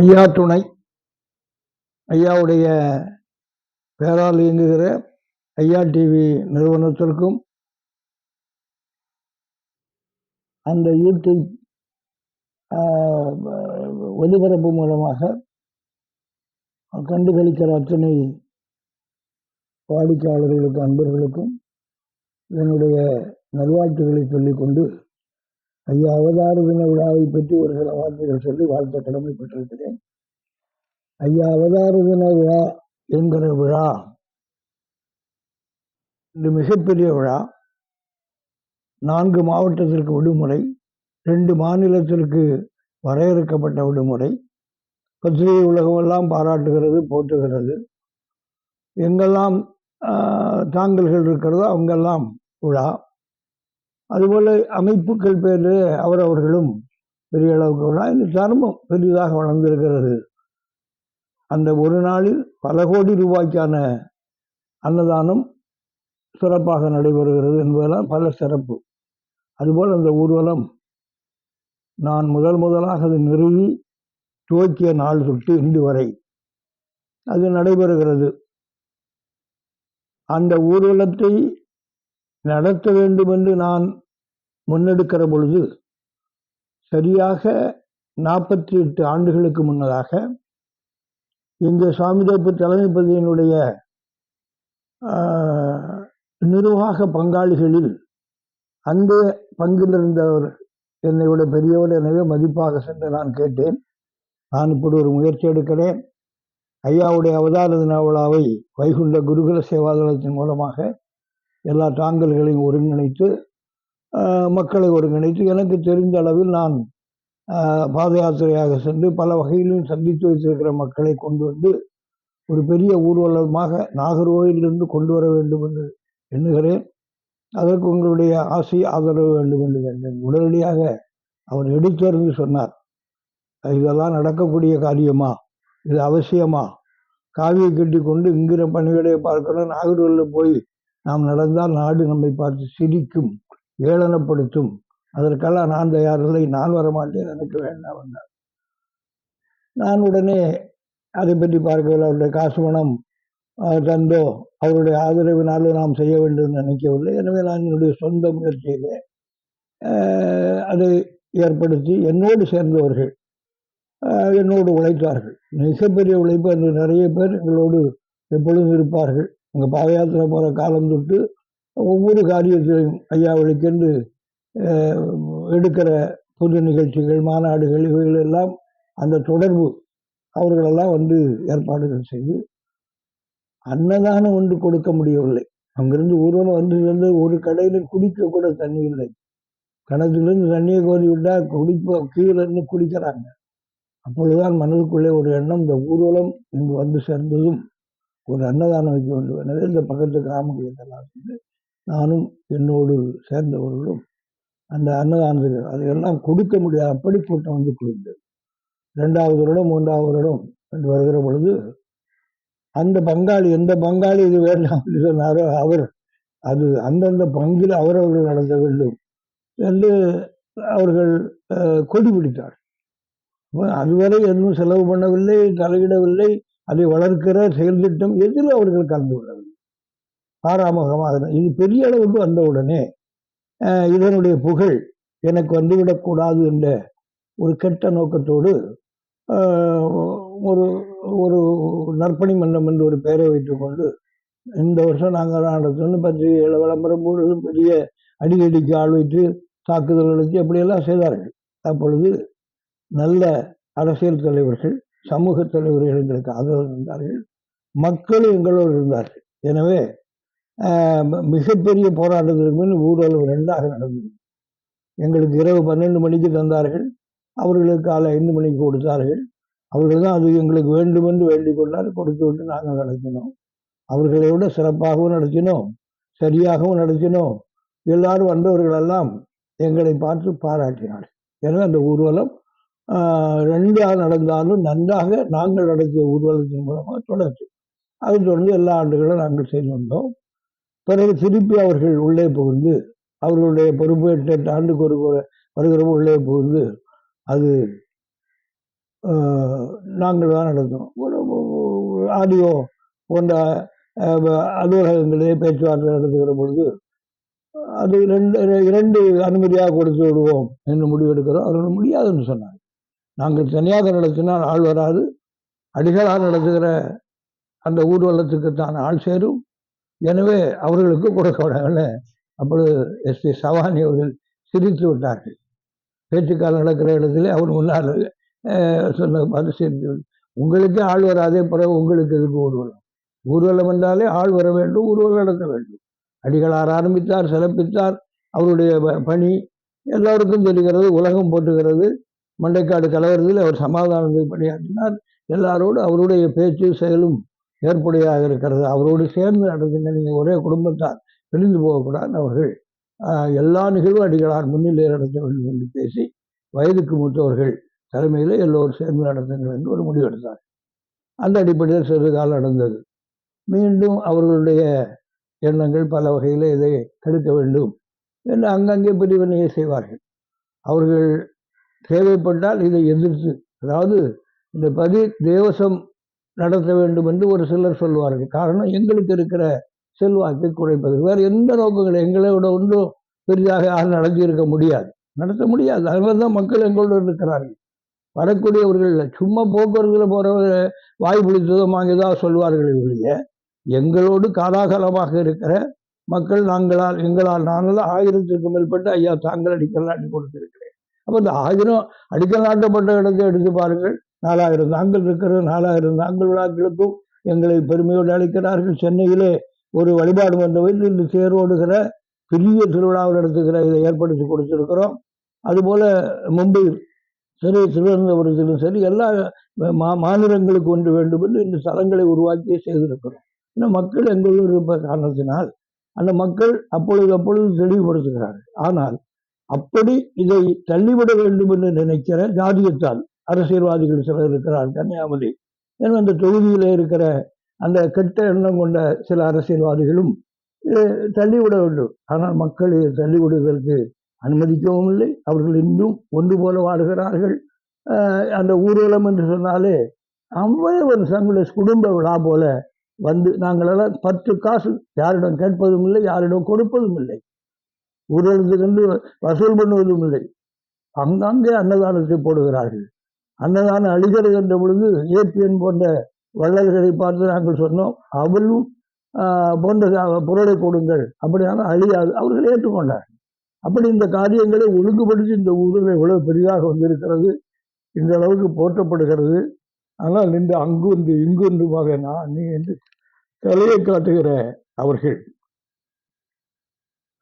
ஐயா துணை. ஐயாவுடைய பேரால் இயங்குகிற ஐயா டிவி நிறுவனத்திற்கும் அந்த யூடியூப் ஒலிபரப்பு மூலமாக கண்டுகளிக்கிற அத்தனை வாடிக்கையாளர்களுக்கும் அன்பர்களுக்கும் என்னுடைய நல்வாழ்த்துக்களை சொல்லிக்கொண்டு ஐயா அவதார தின விழாவை பற்றி ஒரு சில வார்த்தைகள் சொல்லி வாழ்த்த கடமைப்பட்டிருக்கிறேன். ஐயா அவதார தின விழா என்கிற விழா இது மிகப்பெரிய விழா. நான்கு மாவட்டத்திற்கு விடுமுறை ரெண்டு மாநிலத்திற்கு வரையறுக்கப்பட்ட விடுமுறை. பத்திரிகை உலகமெல்லாம் பாராட்டுகிறது போற்றுகிறது. எங்கெல்லாம் தாங்கல்கள் இருக்கிறதோ அவங்கெல்லாம் விழா. அதுபோல் அமைப்புகள் பேரில் அவரவர்களும் பெரிய அளவுக்கு விழா இந்த தர்மம் பெரிதாக வளர்ந்திருக்கிறது. அந்த ஒரு நாளில் பல கோடி ரூபாய்க்கான அன்னதானம் சிறப்பாக நடைபெறுகிறது என்பதெல்லாம் பல சிறப்பு. அதுபோல் அந்த ஊர்வலம் நான் முதல் முதலாக அது நிறுவி துவக்கிய நாள் தொட்டு இன்று வரை அது நடைபெறுகிறது. அந்த ஊர்வலத்தை நடத்த வேண்டும் என்று நான் முன்னெடுக்கிற பொழுது சரியாக நாற்பத்தி எட்டு ஆண்டுகளுக்கு முன்னதாக இந்த சுவாமிதோப்பு தலைமை பகுதியினுடைய நிர்வாக பங்காளிகளில் அந்த பங்கில் இருந்தவர் என்னை விட பெரியவர் எனவே மதிப்பாக சென்று நான் கேட்டேன். நான் இப்படி ஒரு முயற்சி எடுக்கிறேன். ஐயாவுடைய அவதார தின விழாவை வைகுண்ட குருகுல சேவாதளத்தின் மூலமாக எல்லா தாங்கல்களையும் ஒருங்கிணைத்து மக்களை ஒருங்கிணைத்து எனக்கு தெரிந்த அளவில் நான் பாத யாத்திரையாக சென்று பல வகையிலும் சந்தித்து வைத்திருக்கிற மக்களை கொண்டு வந்து ஒரு பெரிய ஊர்வலமாக நாகர்கோவிலிருந்து கொண்டு வர வேண்டும் என்று எண்ணுகிறேன். அதற்கு உங்களுடைய ஆசை ஆதரவு வேண்டும் என்று கேட்டேன் உடனடியாக அவர் எடுத்தறிந்து சொன்னார். இதெல்லாம் நடக்கக்கூடிய காரியமா? இது அவசியமா? காவியை கட்டி கொண்டு இங்கிற பணிகளை பார்க்கணும் நாகர்கோவிலில் போய் நாம் நடந்தால் நாடு நம்மை பார்த்து சிரிக்கும் ஏளனப்படுத்தும். அதற்கெல்லாம் நான் தயாரில்லை நான் வரமாட்டேன். எனக்கு வேண்டாம் என்றார். நான் உடனே அதை பற்றி பார்க்கவில்லை. அவருடைய காசு பணம் தந்தோ அவருடைய ஆதரவினாலும் நாம் செய்ய வேண்டும் என்று நினைக்கவில்லை. எனவே நான் என்னுடைய சொந்த முயற்சியிலே அதை ஏற்படுத்தி என்னோடு சேர்ந்தவர்கள் என்னோடு உழைத்தார்கள். மிகப்பெரிய உழைப்பு. என்று நிறைய பேர் எங்களோடு எப்பொழுதும் இருப்பார்கள். எங்கள் பாத யாத்திரை போகிற காலம் தொட்டு ஒவ்வொரு காரியத்திலையும் ஐயாவளுக்கென்று எடுக்கிற பொது நிகழ்ச்சிகள் மாநாடுகள் இவைகள் எல்லாம் அந்த தொடர்பு அவர்களெல்லாம் வந்து ஏற்பாடுகள் செய்து அன்னதானம் ஒன்று கொடுக்க முடியவில்லை. அங்கிருந்து ஊர்வலம் வந்து வந்து ஒரு கடையில் குடிக்க கூட தண்ணி இல்லை. கிணத்துலேருந்து தண்ணியை கோரி விட்டா குடிப்ப கீழே இருந்து குடிக்கிறாங்க. அப்பொழுதுதான் மனதுக்குள்ளே ஒரு எண்ணம் இந்த ஊர்வலம் இங்கு வந்து சேர்ந்ததும் ஒரு அன்னதானம் வைக்க வேண்டும். எனவே இந்த பக்கத்து கிராமங்களுக்கெல்லாம் வந்து நானும் என்னோடு சேர்ந்தவர்களும் அந்த அன்னதானத்துக்கு அதையெல்லாம் கொடுக்க முடியாது அப்படி கூட்டம் வந்து குளிர்ந்தது ரெண்டாவது வருடம் மூன்றாவது வருடம் என்று வருகிற பொழுது அந்த பங்காளி எந்த பங்காளி இது வேண்டாம் என்று சொன்னாரோ அவர் அது அந்தந்த பங்கில் அவரவர்கள் நடத்த வேண்டும் என்று அவர்கள் கொடி பிடித்தார் அதுவரை எதுவும் செலவு பண்ணவில்லை தலையிடவில்லை. அதை வளர்க்கிற செயல் திட்டம் எதில் அவர்கள் கலந்து கொள்ளவில்லை. பாராமுகமாக இது பெரிய அளவுக்கு வந்தவுடனே இதனுடைய புகழ் எனக்கு வந்துவிடக்கூடாது என்ற ஒரு கெட்ட நோக்கத்தோடு ஒரு ஒரு நற்பணி மன்றம் என்று ஒரு பெயரை வைத்துக்கொண்டு இந்த வருஷம் நாங்கள் நடத்தணும் பத்திரிகைகளை விளம்பரம் முழுவதும் பெரிய அடிக்கடிக்கு ஆள் வைத்து தாக்குதல் நடத்தி அப்படியெல்லாம் செய்தார்கள். அப்பொழுது நல்ல அரசியல் தலைவர்கள் சமூக தலைவர்கள் எங்களுக்கு ஆதரவு இருந்தார்கள் மக்களும் எங்களோடு இருந்தார்கள். எனவே ம- மிகப்பெரிய போராட்டத்திற்கு ஊர்வலம் ரெண்டாக நடந்தது. எங்களுக்கு இரவு பன்னெண்டு மணிக்கு தந்தார்கள். அவர்களுக்கு காலை ஐந்து மணிக்கு கொடுத்தார்கள். அவர்கள் தான் அது எங்களுக்கு வேண்டும் என்று வேண்டிக் கொண்டார் கொடுத்து விட்டு நாங்கள் நடத்தினோம். அவர்களை விட சிறப்பாகவும் நடத்தினோம் சரியாகவும் நடத்தினோம். எல்லாரும் வந்தவர்களெல்லாம் எங்களை பார்த்து பாராட்டினார்கள். எனவே அந்த ஊர்வலம் ரெண்டாக நடந்தாலும் நன்றாக நாங்கள் நடத்திய ஊர்வலத்தின் மூலமாக தொடர்ச்சி அதை தொடர்ந்து எல்லா ஆண்டுகளும் நாங்கள் செய்து வந்தோம். பிறகு திருப்பி அவர்கள் உள்ளே புகுந்து அவர்களுடைய பொறுப்பேற்ற எட்டு ஆண்டுக்கு ஒரு வருகிறவங்க உள்ளே புகுந்து அது நாங்கள் தான் நடத்தினோம் ஒரு ஆடியோ போன்ற அலுவலகங்களிலே பேச்சுவார்த்தை நடத்துகிற பொழுது அது இரண்டு இரண்டு அனுமதியாக கொடுத்து விடுவோம் என்று முடிவெடுக்கிறோம். அவர்கள் முடியாதுன்னு சொன்னாங்க நாங்கள் தனியாக நடத்தினால் ஆள் வராது. அடிகளாக நடத்துகிற அந்த ஊர்வலத்துக்கு தான் ஆள் சேரும். எனவே அவர்களுக்கு கொடுக்க விடவில்லை அப்பொழுது எஸ் பி சவானி அவர்கள் சிரித்து விட்டார்கள். பேச்சுக்கால் நடக்கிற இடத்துல அவர் முன்னால் சொன்ன பார்த்து சிரித்து உங்களுக்கு ஆள் வராதே பிறகு உங்களுக்கு எதுக்கு ஊர்வலம்? ஊர்வலம் என்றாலே ஆள் வர வேண்டும் ஊர்வலம் நடத்த வேண்டும். அடிகளார் ஆரம்பித்தார் சிறப்பித்தார். அவருடைய பணி எல்லோருக்கும் தெரிகிறது உலகம் போட்டுகிறது மண்டைக்காடு கலவரத்தில் அவர் சமாதானத்தை பணியாற்றினார் எல்லாரோடு அவருடைய பேச்சு செயலும் ஏற்புடையாக இருக்கிறது. அவரோடு சேர்ந்து நடந்துங்க நீங்கள் ஒரே குடும்பத்தார் பிரிந்து போகக்கூடாது அவர்கள். எல்லா நிகழ்வும் அடிகளார் முன்னிலை நடத்த வேண்டும் என்று பேசி வயதுக்கு மூத்தவர்கள் தலைமையில் எல்லோரும் சேர்ந்து நடத்துங்கள் என்று ஒரு முடிவு எடுத்தார். அந்த அடிப்படையில் சிறிது காலம் நடந்தது. மீண்டும் அவர்களுடைய எண்ணங்கள் பல வகையில் இதை தடுக்க வேண்டும் என்று அங்கங்கே பிரிவினையை செய்வார்கள். அவர்கள் தேவைப்பட்டால் இதை எதிர்த்து அதாவது இந்த பதி தேவசம் நடத்த வேண்டும் என்று ஒரு சிலர் சொல்வார்கள். காரணம் எங்களுக்கு இருக்கிற செல்வாக்கை குறைப்பது. வேறு எந்த நோக்கங்கள் எங்களோட ஒன்றும் பெரிதாக யாரும் நடத்தி இருக்க முடியாது. நடத்த முடியாது. அதனால தான் மக்கள் எங்களோடு இருக்கிறார்கள். வரக்கூடியவர்கள் சும்மா போக்குவரத்தில் போகிறவங்க வாய் பிடித்ததுமாக ஏதாவது சொல்வார்கள் ஒழிய எங்களோடு காலாகாலமாக இருக்கிற மக்கள் நாங்களால் எங்களால் நாங்கள் ஆயிரத்துக்கு மேற்பட்ட ஐயா தாங்கள் அடிக்கல் அடி கொடுத்திருக்கிறேன் அப்போ இந்த ஆயிரம் அடிக்கல் நாட்டப்பட்ட இடத்தை எடுத்து பாருங்கள். நாலாயிரம் நாங்கள் இருக்கிற நாலாயிரம் நாங்கள் விழாக்களுக்கும் எங்களை பெருமையோடு அழைக்கிறார்கள். சென்னையிலே ஒரு வழிபாடு மன்றத்தில் இன்று தேரோடுகிற பெரிய திருவிழாவில் நடத்துகிற இதை ஏற்படுத்தி கொடுத்திருக்கிறோம். அதுபோல மும்பை சரி திருவனந்தபுரத்திலும் சரி எல்லா மா மாநிலங்களுக்கு ஒன்று வேண்டும் என்று இந்த தலங்களை உருவாக்கி செய்திருக்கிறோம். ஏன்னா மக்கள் எங்களோடு இருப்ப காரணத்தினால் அந்த மக்கள் அப்பொழுது அப்பொழுது தெளிவுபடுத்துகிறார்கள். ஆனால் அப்படி இதை தள்ளிவிட வேண்டும் என்று நினைக்கிற ஜாதியத்தால் அரசியல்வாதிகள் சிலர் இருக்கிறார் கன்னியாகுமரி. ஏன்னா அந்த தொகுதியில் இருக்கிற அந்த கெட்ட எண்ணம் கொண்ட சில அரசியல்வாதிகளும் தள்ளிவிட வேண்டும். ஆனால் மக்கள் இதை தள்ளிவிடுவதற்கு அனுமதிக்கவும் இல்லை. அவர்கள் இன்னும் ஒன்று போல வாடுகிறார்கள் அந்த ஊர்வலம் என்று சொன்னாலே அவ்வளவு ஒரு குடும்ப விழா போல வந்து நாங்களெல்லாம் பத்து காசு யாரிடம் கேட்பதும் இல்லை யாரிடம் கொடுப்பதும் இல்லை. ஊர்வலத்துக்கென்று வசூல் பண்ணுவதும் இல்லை. அங்கங்கே அன்னதானத்தை போடுகிறார்கள். அன்னதானம் அழிகிறது என்ற பொழுது ஏபிஎன் போன்ற வள்ளல்களை பார்த்து நாங்கள் சொன்னோம் அவளும் போன்ற பொருளை கொடுங்கள் அப்படியான அழியாது அவர்கள் ஏற்றுக்கொண்டார்கள் அப்படி இந்த காரியங்களை ஒழுங்குபடுத்தி இந்த ஊரில் எவ்வளவு பெரிதாக வந்திருக்கிறது இந்த அளவுக்கு போற்றப்படுகிறது. ஆனால் இந்த அங்கொன்று இங்கொன்றுமாக நான் நீ என்று தலையை காட்டுகிற அவர்கள்.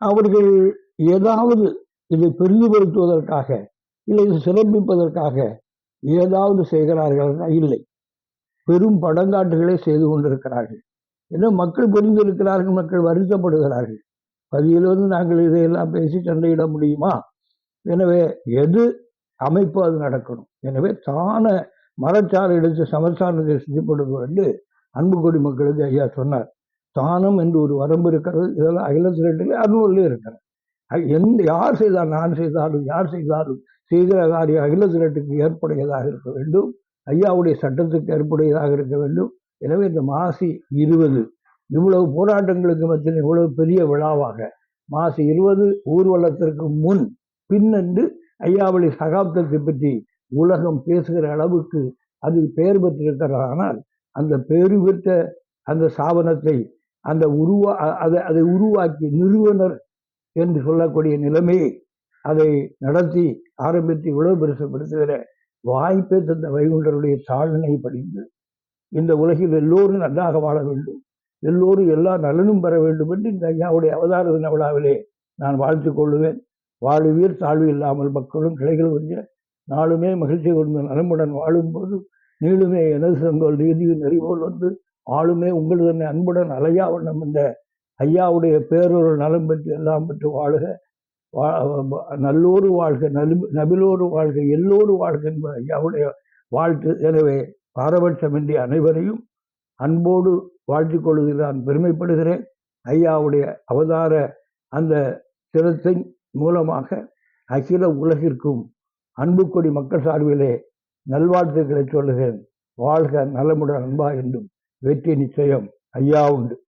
அவர்கள் ஏதாவது இதை பெரிதுபடுத்துவதற்காக இல்லை இதை சிறப்பிப்பதற்காக ஏதாவது செய்கிறார்கள் இல்லை. பெரும் படங்காட்டுகளை செய்து கொண்டிருக்கிறார்கள். ஏன்னா மக்கள் புரிந்திருக்கிறார்கள் மக்கள் வருத்தப்படுகிறார்கள். பதியிலிருந்து நாங்கள் இதையெல்லாம் பேசி சண்டையிட முடியுமா? எனவே எது அமைப்பு அது நடக்கணும். எனவே தான மரச்சாறு எடுத்து சமஸ்தானத்தை செய்யப்படுவது என்று அன்புக்கொடி மக்களுக்கு ஐயா சொன்னார். தானம் என்று ஒரு வரம்பு இருக்கிறது. இதெல்லாம் அகிலத்து ரெண்டில் அறுநூறுல இருக்கிறது. எந்த யார் செய்தால் நான் செய்தாலும் யார் செய்தாலும் செய்கிற காரியம் அகிலத்து ரெட்டுக்கு ஏற்புடையதாக இருக்க வேண்டும். ஐயாவுடைய சட்டத்துக்கு ஏற்புடையதாக இருக்க வேண்டும். எனவே இந்த மாசி இருபது இவ்வளவு போராட்டங்களுக்கு மத்தியில் இவ்வளவு பெரிய விழாவாக மாசி இருபது ஊர்வலத்திற்கு முன் பின்னென்று ஐயாவுடைய சகாப்தத்தை பற்றி உலகம் பேசுகிற அளவுக்கு அது பெயர் பெற்றிருக்கிறதானால் அந்த பெயர் பெற்ற அந்த சாபனத்தை அந்த உருவா அதை அதை உருவாக்கி நிறுவனர் என்று சொல்லக்கூடிய நிலைமையை அதை நடத்தி ஆரம்பித்து இவ்வளவு பெருசப்படுத்துகிற வாய்ப்பை தந்த வைகுண்டருடைய தாழ்நிலை படிந்து இந்த உலகில் எல்லோரும் நன்றாக வாழ வேண்டும். எல்லோரும் எல்லா நலனும் பெற வேண்டும் என்று இந்த ஐயாவுடைய அவதார தின விழாவிலே நான் வாழ்த்து கொள்ளுவேன். வாழுவீர் தாழ்வு இல்லாமல் மக்களும் கிளைகள் கொஞ்ச நாளுமே மகிழ்ச்சி கொண்டு நலமுடன் வாழும்போது நீளுமே எனது செங்கோல் நீதியின் நெறிபோல் வந்து ஆளுமே உங்களது அன்புடன் அலையா வண்ணம் இந்த ஐயாவுடைய பேரொரு நலம் பெற்று எல்லாம் பெற்று வாழுக. வா- நல்லோரு வாழ்க நலு நபிலோடு வாழ்க எல்லோரு வாழ்க என்பது ஐயாவுடைய வாழ்த்து. எனவே பாரபட்சமின்றி அனைவரையும் அன்போடு வாழ்த்திக் கொள்வதில் நான் பெருமைப்படுகிறேன். ஐயாவுடைய அவதார அந்த சிரத்தை மூலமாக அகில உலகிற்கும் அன்புக்கொடி மக்கள் சார்பிலே நல்வாழ்த்துக்களை சொல்லுகிறேன். வாழ்க நலமுடன் அன்பா என்றும். வெற்றி நிச்சயம். ஐயா உண்டு.